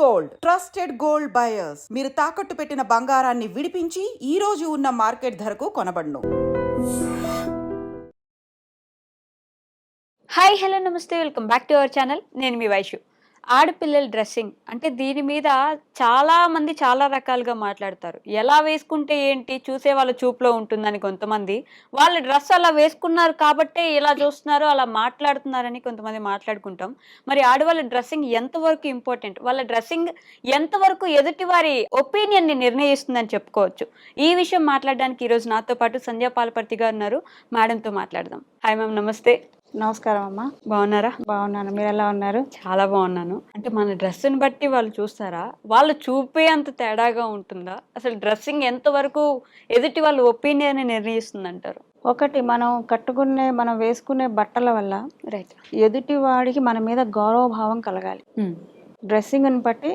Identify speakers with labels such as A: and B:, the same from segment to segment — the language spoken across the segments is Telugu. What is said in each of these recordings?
A: గోల్డ్. Trusted gold buyers. మీరు తాకట్టు పెట్టిన బంగారాన్ని విడిపించి ఈ రోజు ఉన్న మార్కెట్ ధరకు కొనబడును.
B: హాయ్ హలో నమస్తే. Welcome back to our channel. నేను మీ వైషు ఆడపిల్లల డ్రెస్సింగ్ అంటే దీని మీద చాలా మంది చాలా రకాలుగా మాట్లాడతారు. ఎలా వేసుకుంటే ఏంటి? చూసే వాళ్ళ చూపులో ఉంటుందని కొంతమంది. వాళ్ళ డ్రెస్ అలా వేసుకున్నారు కాబట్టే ఇలా చూస్తున్నారు అలా మాట్లాడుతున్నారని కొంతమంది మాట్లాడుకుంటాం. మరి ఆడవాళ్ళ డ్రెస్సింగ్ ఎంతవరకు ఇంపార్టెంట్? వాళ్ళ డ్రెస్సింగ్ ఎంతవరకు ఎదుటి వారి ఒపీనియన్ని నిర్ణయిస్తుందని చెప్పుకోవచ్చు. ఈ విషయం మాట్లాడడానికి ఈరోజు నాతో పాటు సంధ్యా పాలపర్తి గారు ఉన్నారు. మేడంతో మాట్లాడదాం. హాయ్ మ్యామ్ నమస్తే.
C: నమస్కారం అమ్మా.
B: బాగున్నారా?
C: బాగున్నాను. మీరు ఎలా ఉన్నారు?
B: చాలా బాగున్నాను. అంటే మన డ్రెస్ని బట్టి వాళ్ళు చూస్తారా? వాళ్ళు చూపే అంత తేడాగా ఉంటుందా? అసలు డ్రెస్సింగ్ ఎంతవరకు ఎదుటి వాళ్ళ ఒపీనియన్ నిర్ణయిస్తుంది అంటారు
C: ఒకటి మనం కట్టుకునే మనం వేసుకునే బట్టల వల్ల
B: రైట్
C: ఎదుటి వాడికి మన మీద గౌరవభావం కలగాలి. డ్రెస్సింగ్ని బట్టి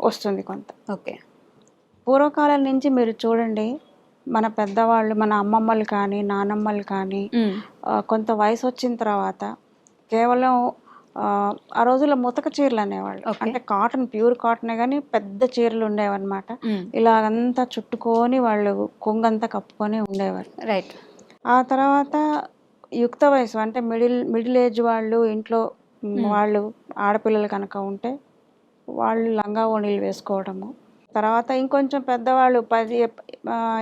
C: వస్తుంది కొంత.
B: ఓకే
C: పూర్వకాలం నుంచి మీరు చూడండి మన పెద్దవాళ్ళు మన అమ్మమ్మలు కానీ నానమ్మలు కానీ కొంత వయసు వచ్చిన తర్వాత కేవలం ఆ, రోజుల్లో ముతక చీరలు అనేవాళ్ళు. అంటే కాటన్ ప్యూర్ కాటనే కానీ పెద్ద చీరలు ఉండేవన్నమాట. ఇలాగంతా చుట్టుకొని వాళ్ళు కొంగంతా కప్పుకొని ఉండేవారు.
B: రైట్
C: ఆ తర్వాత యుక్త వయసు అంటే మిడిల్ మిడిల్ ఏజ్ వాళ్ళు ఇంట్లో. వాళ్ళు ఆడపిల్లలు కనుక ఉంటే వాళ్ళు లంగా ఓణీలు వేసుకోవడము తర్వాత ఇంకొంచెం పెద్దవాళ్ళు పది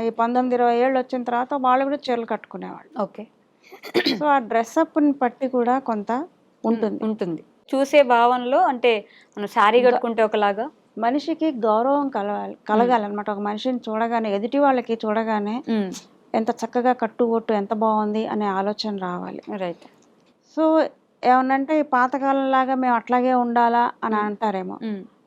C: ఈ పంతొమ్మిది ఇరవై ఏళ్ళు వచ్చిన తర్వాత వాళ్ళు కూడా చీరలు కట్టుకునేవాళ్ళు.
B: ఓకే.
C: సో ఆ డ్రెస్అప్ని బట్టి కూడా కొంత ఉంటుంది.
B: ఉంటుంది. చూసే భావనలో అంటే మనం శారీ కట్టుకుంటే ఒకలాగా?
C: మనిషికి గౌరవం కలగాలి కలగాలన్నమాట. ఒక మనిషిని చూడగానే ఎదుటి వాళ్ళకి చూడగానే ఎంత చక్కగా కట్టుబొట్టు ఎంత బాగుంది అనే ఆలోచన రావాలి.
B: రైట్.
C: సో ఏమనంటే ఈ పాతకాలంలాగా మేము అట్లాగే ఉండాలా అని అంటారేమో.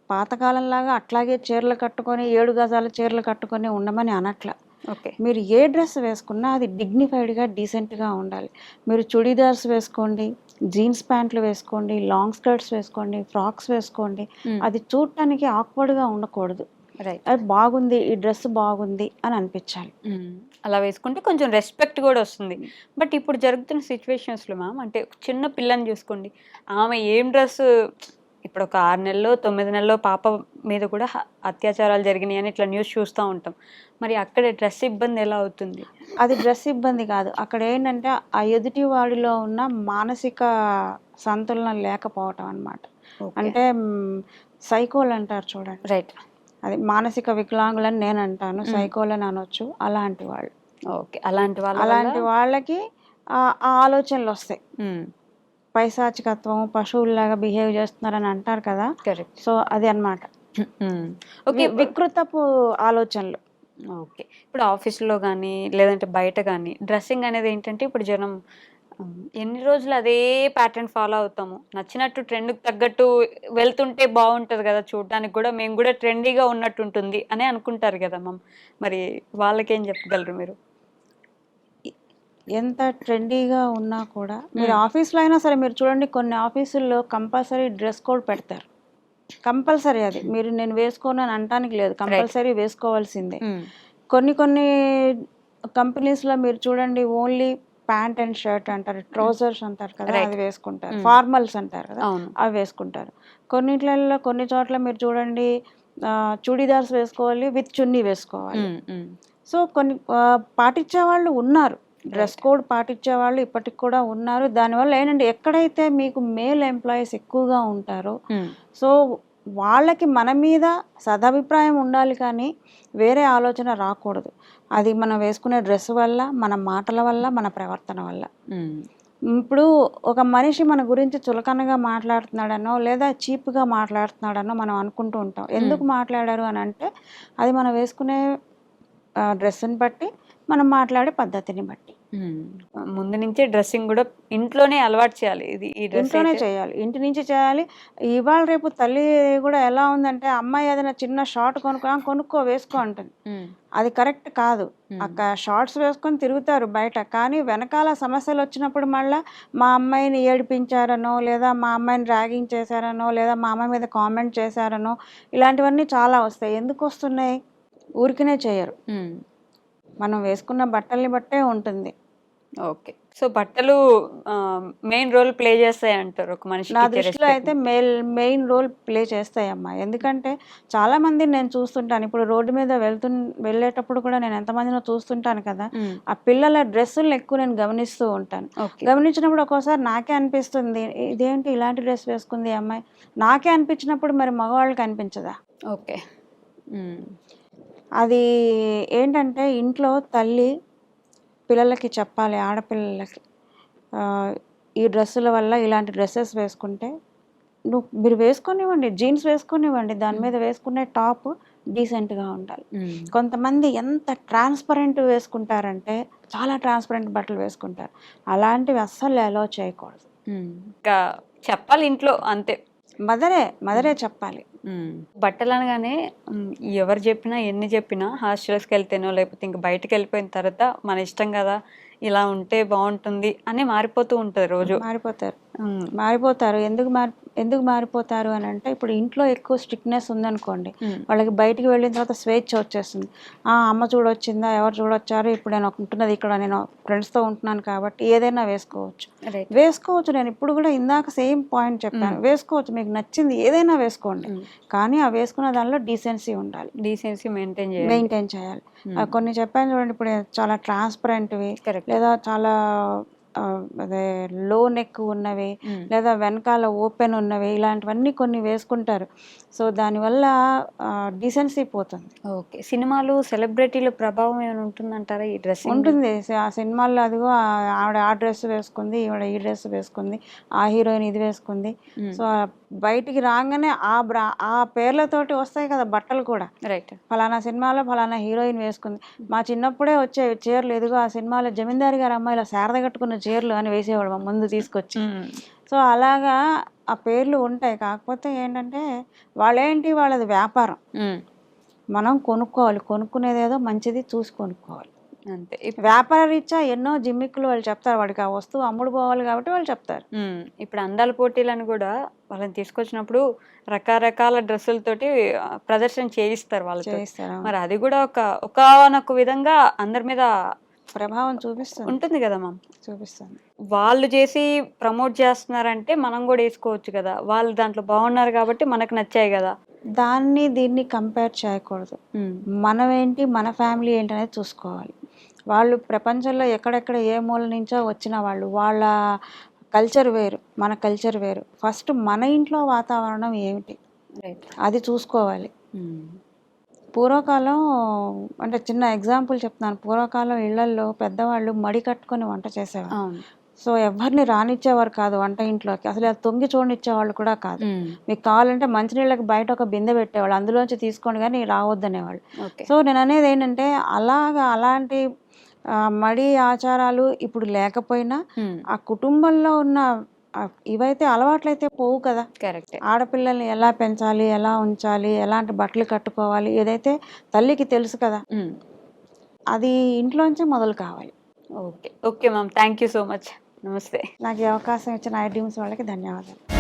C: పాతకాలంలాగా అట్లాగే చీరలు కట్టుకొని ఏడు గజాల చీరలు కట్టుకొని ఉండమని అనట్ల.
B: ఓకే.
C: మీరు ఏ డ్రెస్ వేసుకున్నా అది డిగ్నిఫైడ్గా డీసెంట్గా ఉండాలి. మీరు చుడీదార్స్ వేసుకోండి జీన్స్ ప్యాంట్లు వేసుకోండి లాంగ్ స్కర్ట్స్ వేసుకోండి ఫ్రాక్స్ వేసుకోండి. అది చూడటానికి ఆక్వర్డ్గా ఉండకూడదు.
B: రైట్
C: అది బాగుంది ఈ డ్రెస్ బాగుంది అని అనిపించాలి.
B: అలా వేసుకుంటే కొంచెం రెస్పెక్ట్ కూడా వస్తుంది. బట్ ఇప్పుడు జరుగుతున్న సిచ్యువేషన్స్లో మ్యామ్ అంటే చిన్న పిల్లని చూసుకోండి. ఆమె ఏం డ్రెస్ ఇప్పుడు ఒక ఆరు నెలలో తొమ్మిది నెలలో పాప మీద కూడా అత్యాచారాలు జరిగినాయి అని ఇట్లా న్యూస్ చూస్తూ ఉంటాం. మరి అక్కడ డ్రెస్ ఇబ్బంది ఎలా అవుతుంది?
C: అది డ్రెస్ ఇబ్బంది కాదు. అక్కడ ఏంటంటే ఆ ఎదుటి వాడిలో ఉన్న మానసిక సంతులనం లేకపోవటం అన్నమాట. అంటే సైకోల్ అంటారు చూడండి.
B: రైట్.
C: అది మానసిక వికలాంగులని నేను అంటాను. సైకోలని అనొచ్చు. అలాంటి వాళ్ళు.
B: ఓకే. అలాంటి వాళ్ళ
C: అలాంటి వాళ్ళకి ఆలోచనలు వస్తాయి. పైశాచికత్వం పశువుల్లాగా బిహేవ్ చేస్తున్నారని అంటారు కదా?
B: కరెక్ట్
C: సో అది అన్నమాట
B: ఓకే
C: వికృతపు ఆలోచనలు.
B: ఓకే ఇప్పుడు ఆఫీస్లో కానీ లేదంటే బయట కానీ డ్రెస్సింగ్ అనేది ఏంటంటే ఇప్పుడు జనం ఎన్ని రోజులు అదే ప్యాటర్న్ ఫాలో అవుతాము? నచ్చినట్టు ట్రెండ్కి తగ్గట్టు వెళ్తుంటే బాగుంటుంది కదా? చూడడానికి కూడా మేము కూడా ట్రెండీగా ఉన్నట్టు ఉంటుంది అని అనుకుంటారు కదా మమ్ మరి వాళ్ళకేం చెప్పగలరు మీరు?
C: ఎంత ట్రెండీగా ఉన్నా కూడా మీరు. ఆఫీస్లో అయినా సరే మీరు చూడండి కొన్ని ఆఫీసుల్లో కంపల్సరీ డ్రెస్ కోడ్ పెడతారు. కంపల్సరీ అది. మీరు నేను వేసుకోను అని అనటానికి లేదు. కంపల్సరీ వేసుకోవాల్సిందే. కొన్ని కొన్ని కంపెనీస్లో మీరు చూడండి ఓన్లీ ప్యాంట్ అండ్ షర్ట్ అంటారు ట్రౌజర్స్ అంటారు కదా. అది వేసుకుంటారు. ఫార్మల్స్ అంటారు కదా అవి వేసుకుంటారు. కొన్నిట్లలో కొన్ని చోట్ల మీరు చూడండి చూడీదార్స్ వేసుకోవాలి విత్ చున్నీ వేసుకోవాలి. సో కొన్ని పాటించే వాళ్ళు ఉన్నారు. డ్రెస్. కోడ్ పాటించే వాళ్ళు ఇప్పటికి కూడా ఉన్నారు దానివల్ల ఏంటంటే ఎక్కడైతే మీకు మేల్ ఎంప్లాయీస్ ఎక్కువగా ఉంటారో
B: ఉమ్,
C: సో వాళ్ళకి మన మీద సదభిప్రాయం ఉండాలి కానీ వేరే ఆలోచన రాకూడదు అది మనం వేసుకునే డ్రెస్ వల్ల మన మాటల వల్ల మన ప్రవర్తన వల్ల
B: ఉమ్.
C: ఇప్పుడు ఒక మనిషి మన గురించి చులకనగా మాట్లాడుతున్నాడనో లేదా చీప్గా మాట్లాడుతున్నాడనో మనం అనుకుంటూ ఉంటాం ఎందుకు మాట్లాడారు అని అంటే అది మనం వేసుకునే డ్రెస్ని బట్టి మనం మాట్లాడే పద్ధతిని బట్టి.
B: ముందు నుంచే డ్రెస్సింగ్ కూడా ఇంట్లోనే అలవాటు చేయాలి. ఇది ఈ
C: ఇంట్లోనే చేయాలి. ఇంటి నుంచి చేయాలి. ఇవాళ రేపు తల్లి కూడా ఎలా ఉందంటే అమ్మాయి ఏదైనా చిన్న షార్ట్ కొనుక్కో "ఆ, కొనుక్కో వేసుకో అంటుంది. అది కరెక్ట్ కాదు. అక్క షార్ట్స్ వేసుకొని తిరుగుతారు బయట. కానీ వెనకాల సమస్యలు వచ్చినప్పుడు మళ్ళీ మా అమ్మాయిని ఏడిపించారనో లేదా మా అమ్మాయిని ర్యాగింగ్ చేశారనో లేదా మా అమ్మాయి మీద కామెంట్ చేశారనో ఇలాంటివన్నీ చాలా వస్తాయి. ఎందుకు వస్తున్నాయి? ఊరికనే చేయరు. మనం వేసుకున్న బట్టల్ని బట్టే ఉంటుంది.
B: ఓకే. సో బట్టలు మెయిన్ రోల్ ప్లే చేస్తాయి అంటారు ఒక మనిషికి
C: నా దృష్టిలో అయితే మెయిన్ మెయిన్ రోల్ ప్లే చేస్తాయమ్మా. ఎందుకంటే చాలా మంది నేను చూస్తుంటాను. ఇప్పుడు రోడ్డు మీద వెళ్తు వెళ్ళేటప్పుడు కూడా నేను ఎంతమందినో చూస్తుంటాను కదా. ఆ పిల్లల డ్రెస్సులు ఎక్కువ నేను గమనిస్తూ ఉంటాను. గమనించినప్పుడు ఒక్కోసారి నాకే అనిపిస్తుంది ఇదేంటి ఇలాంటి డ్రెస్ వేసుకుంది అమ్మాయి? నాకే అనిపించినప్పుడు మరి మగవాళ్ళకి అనిపించదా?
B: ఓకే.
C: అది ఏంటంటే ఇంట్లో తల్లి పిల్లలకి చెప్పాలి ఆడపిల్లలకి. ఈ డ్రెస్సుల వల్ల ఇలాంటి డ్రెస్సెస్ వేసుకుంటే నువ్వు మీరు వేసుకొనివ్వండి జీన్స్ వేసుకొనివ్వండి దాని మీద వేసుకునే టాప్ డీసెంట్గా ఉండాలి. కొంతమంది ఎంత ట్రాన్స్పరెంట్ వేసుకుంటారంటే చాలా ట్రాన్స్పరెంట్ బట్టలు వేసుకుంటారు. అలాంటివి అస్సలు అలో చేయకూడదు.
B: ఇంకా చెప్పాలి ఇంట్లో అంతే.
C: మదరే మదరే చెప్పాలి.
B: బట్టలు అనగానే ఎవరు చెప్పినా ఎన్ని చెప్పినా హాస్టల్స్కి వెళ్తేనో లేకపోతే ఇంక బయటకు వెళ్ళిపోయిన తర్వాత మన ఇష్టం కదా ఇలా ఉంటే బాగుంటుంది అని మారిపోతూ ఉంటుంది రోజు.
C: మారిపోతారు. మారిపోతారు. ఎందుకు మారి ఎందుకు మారిపోతారు అని అంటే ఇప్పుడు ఇంట్లో ఎక్కువ స్ట్రిక్ట్నెస్ ఉందనుకోండి వాళ్ళకి బయటికి వెళ్ళిన తర్వాత స్వేచ్ఛ వచ్చేస్తుంది. ఆ అమ్మ చూడొచ్చిందా? ఎవరు చూడొచ్చారు? ఇప్పుడు నేను ఉంటున్నది ఇక్కడ నేను ఫ్రెండ్స్తో ఉంటున్నాను కాబట్టి ఏదైనా వేసుకోవచ్చు. వేసుకోవచ్చు. నేను ఇప్పుడు కూడా ఇందాక సేమ్ పాయింట్ చెప్పాను. వేసుకోవచ్చు. మీకు నచ్చింది ఏదైనా వేసుకోండి. కానీ ఆ వేసుకున్న దానిలో డీసెన్సీ ఉండాలి.
B: డీసెన్సీ మెయింటైన్ చేయాలి.
C: మెయింటైన్ చేయాలి. కొన్ని చెప్పాను చూడండి ఇప్పుడు చాలా ట్రాన్స్పరెంట్వి లేదా చాలా అదే లో నెక్ ఉన్నవి లేదా వెనకాల ఓపెన్ ఉన్నవి ఇలాంటివన్నీ కొన్ని వేసుకుంటారు. సో దానివల్ల డీసెన్సీ పోతుంది.
B: ఓకే. సినిమాలు సెలబ్రిటీల ప్రభావం ఏమైనా ఉంటుందంటారా ఈ డ్రెస్సింగ్?
C: ఉంటుంది. ఆ సినిమాల్లో అదిగో ఆవిడ ఆ డ్రెస్ వేసుకుంది ఈవిడ ఈ డ్రెస్ వేసుకుంది ఆ హీరోయిన్ ఇది వేసుకుంది. సో బయటికి రాగానే ఆ బ్రా ఆ పేర్లతోటి వస్తాయి కదా బట్టలు కూడా.
B: రైట్.
C: ఫలానా సినిమాలో ఫలానా హీరోయిన్ వేసుకుంది. మా చిన్నప్పుడే వచ్చే చీరలు ఎదుగో ఆ సినిమాలో జమీందారి గారి అమ్మాయిల శారద కట్టుకున్న చీరలు అని వేసేవాడు మా ముందు తీసుకొచ్చి. సో అలాగా ఆ పేర్లు ఉంటాయి. కాకపోతే ఏంటంటే వాళ్ళేంటి? వాళ్ళది వ్యాపారం. మనం కొనుక్కోవాలి. కొనుక్కునేది ఏదో మంచిది చూసి కొనుక్కోవాలి.
B: అంతే.
C: వ్యాపార రీత్యా ఎన్నో జిమ్మిక్కులు వాళ్ళు చెప్తారు. వాడికి ఆ వస్తువు అమ్ముడు పోవాలి కాబట్టి వాళ్ళు చెప్తారు.
B: ఇప్పుడు అందాల పోటీలను కూడా వాళ్ళని తీసుకొచ్చినప్పుడు రకరకాల డ్రెస్సులతోటి ప్రదర్శన చేయిస్తారు వాళ్ళతో.
C: చేయిస్తారు
B: మరి అది కూడా ఒక ఒకనొక విధంగా అందరి మీద
C: ప్రభావం చూపిస్తుంది.
B: ఉంటుంది కదా మ్యామ్
C: చూపిస్తుంది.
B: వాళ్ళు చేసి ప్రమోట్ చేస్తున్నారంటే మనం కూడా వేసుకోవచ్చు కదా. వాళ్ళు దాంట్లో బాగున్నారు కాబట్టి మనకు నచ్చాయి కదా.
C: దాన్ని దీన్ని కంపేర్ చేయకూడదు. మనం ఏంటి మన ఫ్యామిలీ ఏంటి అనేది చూసుకోవాలి. వాళ్ళు ప్రపంచంలో ఎక్కడెక్కడ ఏ మూల నుంచో వచ్చిన వాళ్ళు వాళ్ళ కల్చర్ వేరు మన కల్చర్ వేరు. ఫస్ట్ మన ఇంట్లో వాతావరణం ఏమిటి? అది చూసుకోవాలి. పూర్వకాలం అంటే చిన్న ఎగ్జాంపుల్ చెప్తున్నాను. పూర్వకాలం ఇళ్ళల్లో పెద్దవాళ్ళు మడి కట్టుకొని వంట చేసేవారు. సో ఎవరిని రానిచ్చేవారు కాదు వంట ఇంట్లోకి. అసలు అది తొంగి చూడనిచ్చేవాళ్ళు కూడా కాదు. మీకు కావాలంటే మంచినీళ్ళకి బయట ఒక బిందె పెట్టేవాళ్ళు. అందులోంచి తీసుకోండి కానీ రావద్దనేవాళ్ళు. సో నేను అనేది ఏంటంటే అలాగా అలాంటి మడి ఆచారాలు ఇప్పుడు లేకపోయినా ఆ కుటుంబంలో ఉన్న ఇవైతే అలవాట్లయితే పోవు కదా.
B: కరెక్ట్.
C: ఆడపిల్లల్ని ఎలా పెంచాలి ఎలా ఉంచాలి ఎలాంటి బట్టలు కట్టుకోవాలి ఏదైతే తల్లికి తెలుసు కదా. అది ఇంట్లోంచే మొదలు కావాలి.
B: Okay. Okay ma'am. Thank you so much. నమస్తే.
C: నాకు ఈ అవకాశం ఇచ్చిన ఐ డ్రీమ్స్ వాళ్ళకి ధన్యవాదాలు.